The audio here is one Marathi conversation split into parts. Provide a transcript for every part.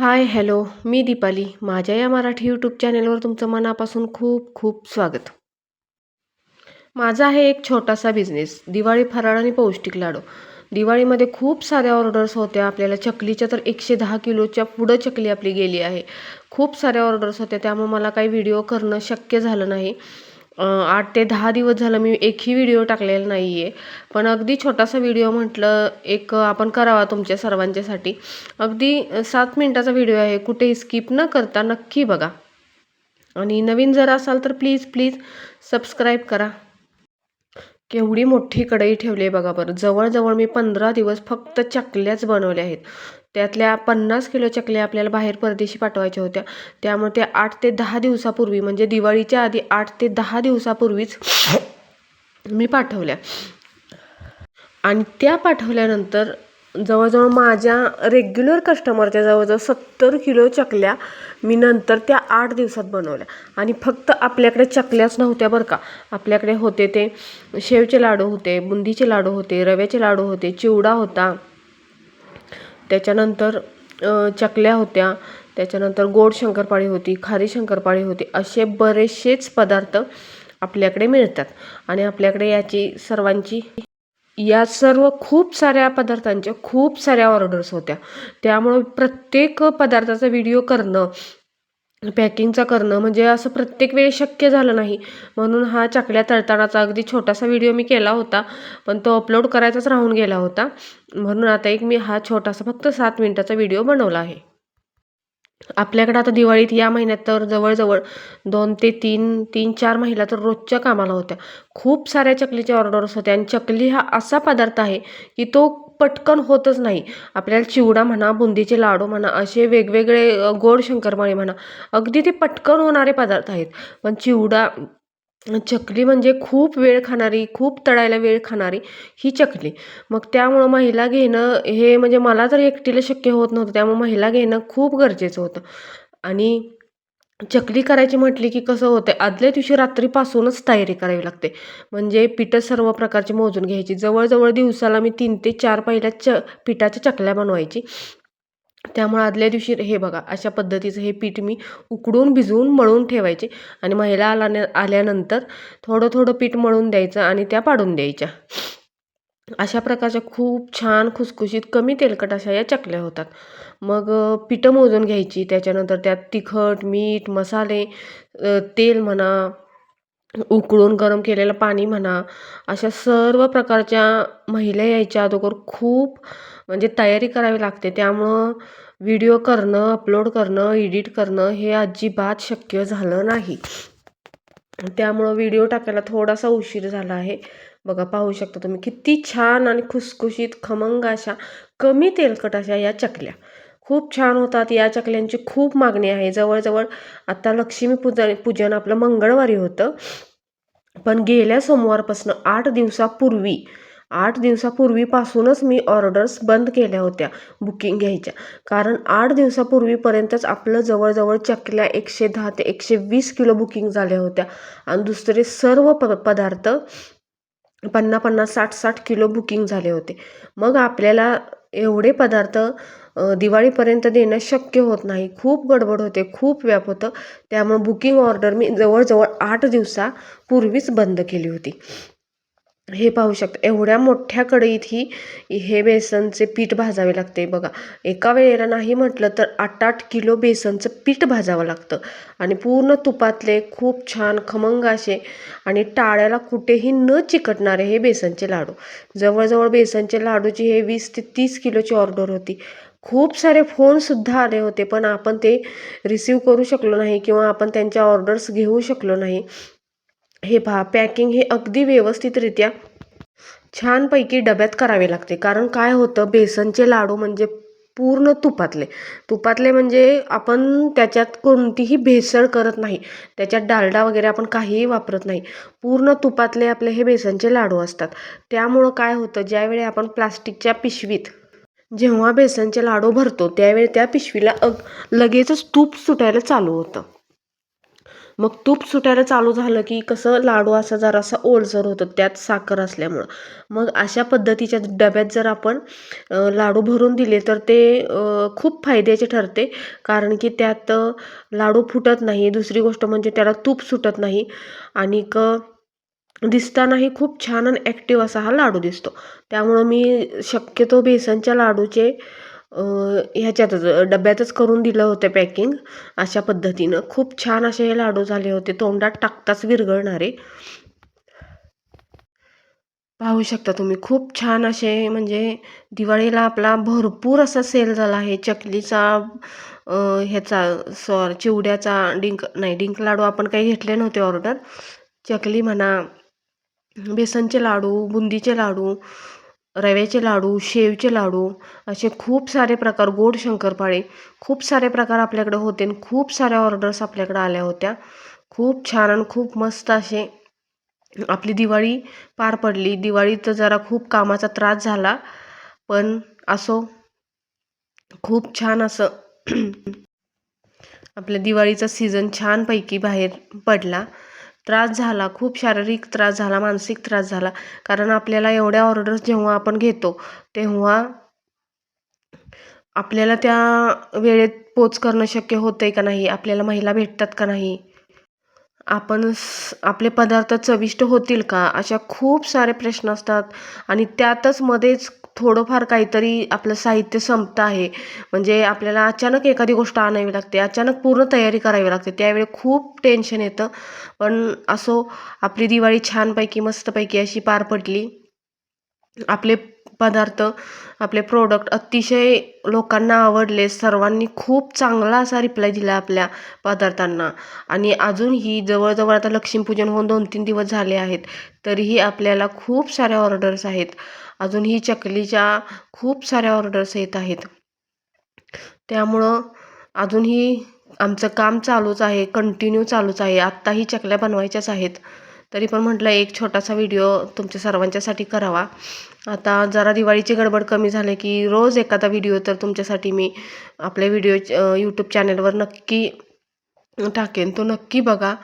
हाय हॅलो मी दीपाली. माझ्या या मराठी यूट्यूब चॅनेलवर तुमचं मनापासून खूप खूप स्वागत. माझा आहे एक छोटासा बिझनेस दिवाळी फराळ आणि पौष्टिक लाडू. दिवाळीमध्ये खूप साऱ्या ऑर्डर्स होत्या. आपल्याला चकलीच्या तर एकशे दहा किलोच्या पुढं चकली आपली गेली आहे. खूप साऱ्या ऑर्डर्स होत्या. त्यामुळे मला काही व्हिडिओ करणं शक्य झालं नाही. आठ ते दहा दिवस झालं मी एकही व्हिडिओ टाकलेला नाही आहे पण अगदी छोटासा व्हिडिओ म्हटलं एक आपण करावा तुमच्या सर्वांच्यासाठी. अगदी सात मिनटाचा व्हिडिओ आहे कुठेही स्किप न करता नक्की बघा. आणि नवीन जर असाल तर प्लीज प्लीज सबस्क्राईब करा. केवढी मोठी कढई ठेवली आहे बघा बरं. जवळजवळ मी पंधरा दिवस फक्त चकल्याच बनवल्या आहेत. त्यातल्या पन्नास किलो चकल्या आपल्याला बाहेर परदेशी पाठवायच्या होत्या. त्यामुळे त्या आठ ते दहा दिवसापूर्वी म्हणजे दिवाळीच्या आधी आठ ते दहा दिवसापूर्वीच मी पाठवल्या. आणि त्या पाठवल्यानंतर जवळजवळ माझ्या रेग्युलर कस्टमरच्या जवळजवळ सत्तर किलो चकल्या मी नंतर त्या आठ दिवसात बनवल्या. आणि फक्त आपल्याकडे चकल्याच नव्हत्या बरं का. आपल्याकडे होते ते शेवचे लाडू होते बुंदीचे लाडू होते रव्याचे लाडू होते चिवडा होता. त्याच्यानंतर चकल्या होत्या. त्याच्यानंतर गोड शंकरपाळी होती खारी शंकरपाळी होती. असे बरेचसेच पदार्थ आपल्याकडे मिळतात. आणि आपल्याकडे याची सर्वांची या सर्व खूप साऱ्या पदार्थांच्या खूप साऱ्या ऑर्डर्स होत्या. त्यामुळं प्रत्येक पदार्थाचा व्हिडिओ करणं पॅकिंगचा करणं म्हणजे असं प्रत्येक वेळी शक्य झालं नाही. म्हणून हा चकल्या तळतानाचा अगदी छोटासा व्हिडिओ मी केला होता पण तो अपलोड करायचाच राहून गेला होता. म्हणून आता एक मी हा छोटासा फक्त सात मिनिटाचा व्हिडिओ बनवला आहे. आपल्याकडं आता दिवाळीत या महिन्यात तर जवळजवळ दोन ते तीन तीन चार महिला तर रोजच्या कामाला होत्या. खूप साऱ्या चकलीच्या ऑर्डर्स होत्या आणि चकली हा असा पदार्थ आहे की तो पटकन होतच नाही. आपल्याला चिवडा म्हणा बुंदीचे लाडू म्हणा असे वेगवेगळे गोड शंकरपाळी म्हणा अगदी ते पटकन होणारे पदार्थ आहेत. पण चिवडा चकली म्हणजे खूप वेळ खाणारी खूप तळायला वेळ खाणारी ही चकली. मग त्यामुळं महिला घेणं हे म्हणजे मला तर एकटीला शक्य होत नव्हतं त्यामुळं महिला घेणं खूप गरजेचं होतं. आणि चकली करायची म्हटली की कसं होतं आदल्या दिवशी रात्रीपासूनच तयारी करावी लागते. म्हणजे पिठं सर्व प्रकारची मोजून घ्यायची. जवळजवळ दिवसाला मी तीन ते चार पहिल्या च पिठाच्या चकल्या बनवायची. त्यामुळे आदल्या दिवशी हे बघा अशा पद्धतीचं हे पीठ मी उकडून भिजवून मळून ठेवायचे आणि महिला आल्याने आल्यानंतर थोडं थोडं पीठ मळून द्यायचं आणि त्या पाडून द्यायच्या. अशा प्रकारच्या खूप छान खुसखुशीत कमी तेलकट अशा या चकल्या होतात. मग पिठं मोजून घ्यायची त्याच्यानंतर त्यात तिखट मीठ मसाले तेल म्हणा उकळून गरम केलेलं पाणी म्हणा अशा सर्व प्रकारच्या महिला यायच्या अगोदर खूप म्हणजे तयारी करावी लागते. त्यामुळं व्हिडिओ करणं अपलोड करणं एडिट करणं हे अजिबात शक्य झालं नाही. त्यामुळं व्हिडिओ टाकायला थोडासा उशीर झाला आहे. बघा पाहू शकता तुम्ही किती छान आणि खुसखुशीत खमंग अशा कमी तेलकट अशा या चकल्या. खूप छान होतात. या चकल्यांची खूप मागणी आहे. जवळजवळ आता लक्ष्मी पूजन पूजन आपलं मंगळवारी होतं. पण गेल्या सोमवारपासून आठ दिवसापूर्वी आठ दिवसापूर्वीपासूनच मी ऑर्डर्स बंद केल्या होत्या बुकिंग घ्यायच्या. कारण आठ दिवसापूर्वीपर्यंतच आपलं जवळजवळ चकल्या एकशे दहा ते एकशे वीस किलो बुकिंग झाल्या होत्या. आणि दुसरे सर्व प पदार्थ पन्नास पन्नास साठ साठ किलो बुकिंग झाले होते. मग आपल्याला एवढे पदार्थ दिवाळीपर्यंत देणं शक्य होत नाही. खूप गडबड होते खूप व्याप होतं. त्यामुळे बुकिंग ऑर्डर मी जवळजवळ आठ दिवसापूर्वीच बंद केली होती. हे पाहू शकता एवढ्या मोठ्या कढईत ही हे बेसनचे पीठ भाजावे लागते. बघा एका वेळेला नाही म्हटलं तर आठ आठ किलो बेसनचं पीठ भाजावं लागतं. आणि पूर्ण तुपातले खूप छान खमंग असे आणि टाळ्याला कुठेही न चिकटणारे हे बेसनचे लाडू. जवळजवळ बेसनचे लाडूची हे वीस ते तीस किलोची ऑर्डर होती. खूप सारे फोनसुद्धा आले होते पण आपण ते रिसीव करू शकलो नाही किंवा आपण त्यांच्या ऑर्डर्स घेऊ शकलो नाही. हे पहा पॅकिंग हे अगदी व्यवस्थितरित्या छानपैकी डब्यात करावे लागते. कारण काय होतं बेसनचे लाडू म्हणजे पूर्ण तुपातले. तुपातले म्हणजे आपण त्याच्यात कोणतीही भेसळ करत नाही. त्याच्यात डालडा वगैरे आपण काहीही वापरत नाही. पूर्ण तुपातले आपले हे बेसनचे लाडू असतात. त्यामुळं काय होतं ज्यावेळी आपण प्लास्टिकच्या पिशवीत जेव्हा बेसनचे लाडू भरतो त्यावेळी त्या पिशवीला अग लगेचच तूप सुटायला चालू होतं. मग तूप सुटायला चालू झालं की कसं लाडू असा जरासा ओलसर होतं त्यात साखर असल्यामुळं. मग अशा पद्धतीच्या डब्यात जर आपण लाडू भरून दिले तर ते खूप फायद्याचे ठरते. कारण की त्यात लाडू फुटत नाही. दुसरी गोष्ट म्हणजे त्याला तूप सुटत नाही. आणि क दिसतानाही खूप छान आणि ॲक्टिव्ह असा हा लाडू दिसतो. त्यामुळं मी शक्यतो बेसनच्या लाडूचे ह्याच्यातच डब्यातच करून दिलं होतं पॅकिंग अशा पद्धतीनं खूप छान असे हे लाडू झाले होते. तोंडात टाकताच विरघळणारे. पाहू शकता तुम्ही खूप छान असे म्हणजे दिवाळीला आपला भरपूर असा सेल झाला आहे. चकलीचा ह्याचा सॉरी चिवड्याचा डिंक नाही डिंक लाडू आपण काही घेतले नव्हते ऑर्डर चकली म्हणा बेसनचे लाडू बुंदीचे लाडू रव्याचे लाडू शेवचे लाडू असे खूप सारे प्रकार गोड शंकरपाळे खूप सारे प्रकार आपल्याकडे होते आणि खूप साऱ्या ऑर्डर्स आपल्याकडे आल्या होत्या. खूप छान आणि खूप मस्त असे आपली दिवाळी पार पडली. दिवाळीत जरा खूप कामाचा त्रास झाला पण असो खूप छान असं आपल्या दिवाळीचा सीझन छानपैकी बाहेर पडला. त्रास झाला खूप शारीरिक त्रास झाला मानसिक त्रास झाला. कारण आपल्याला एवढ्या ऑर्डर्स जेव्हा आपण घेतो तेव्हा आपल्याला त्या वेळेत पोच करणं शक्य होतं आहे का नाही? आपल्याला महिला भेटतात का नाही? आपण स आपले पदार्थ चविष्ट होतील का? अशा खूप सारे प्रश्न असतात. आणि त्यातच मध्येच थोडंफार काहीतरी आपलं साहित्य संपतं आहे. म्हणजे आपल्याला अचानक एखादी गोष्ट आणावी लागते अचानक पूर्ण तयारी करावी लागते त्यावेळी खूप टेन्शन येतं. पण असो आपली दिवाळी छानपैकी मस्तपैकी अशी पार पडली. आपले पदार्थ आपले प्रोडक्ट अतिशय लोकांना आवडले. सर्वांनी खूप चांगला असा रिप्लाय दिला आपल्या पदार्थांना. आणि अजूनही जवळजवळ आता लक्ष्मीपूजन होऊन दोन तीन दिवस झाले आहेत तरीही आपल्याला खूप साऱ्या ऑर्डर्स आहेत. अजूनही चकलीच्या खूप साऱ्या ऑर्डर्स येत आहेत. त्यामुळं अजूनही आमचं काम चालूच आहे कंटिन्यू चालूच आहे. आत्ताही चकल्या बनवायच्याच आहेत. तरी पण म्हटलं एक छोटासा व्हिडिओ तुमच्या सर्वांच्यासाठी करावा. आता जरा दिवाळीची गडबड कमी झाली की रोज एखादा व्हिडिओ तर तुमच्यासाठी मी आपल्या व्हिडिओ यूट्यूब चॅनलवर नक्की टाकेन. तो नक्की बघा.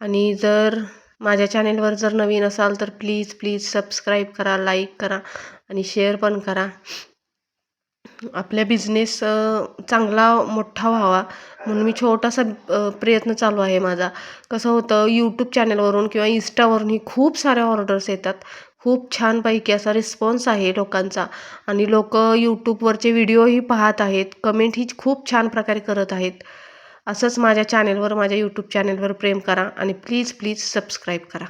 आणि जर माझ्या चॅनेलवर जर नवीन असाल तर प्लीज प्लीज सबस्क्राईब करा लाईक करा आणि शेअर पण करा. आपल्या बिझनेस चांगला मोठा व्हावा म्हणून मी छोटासा प्रयत्न चालू आहे माझा. कसं होतं यूट्यूब चॅनलवरून किंवा इन्स्टावरूनही खूप साऱ्या ऑर्डर्स येतात. खूप छानपैकी असा रिस्पॉन्स आहे लोकांचा. आणि लोक यूट्यूबवरचे व्हिडिओही पाहत आहेत कमेंटही खूप छान प्रकारे करत आहेत. असंच माझ्या चॅनेलवर माझ्या यूट्यूब चॅनेलवर प्रेम करा आणि प्लीज प्लीज सबस्क्राईब करा.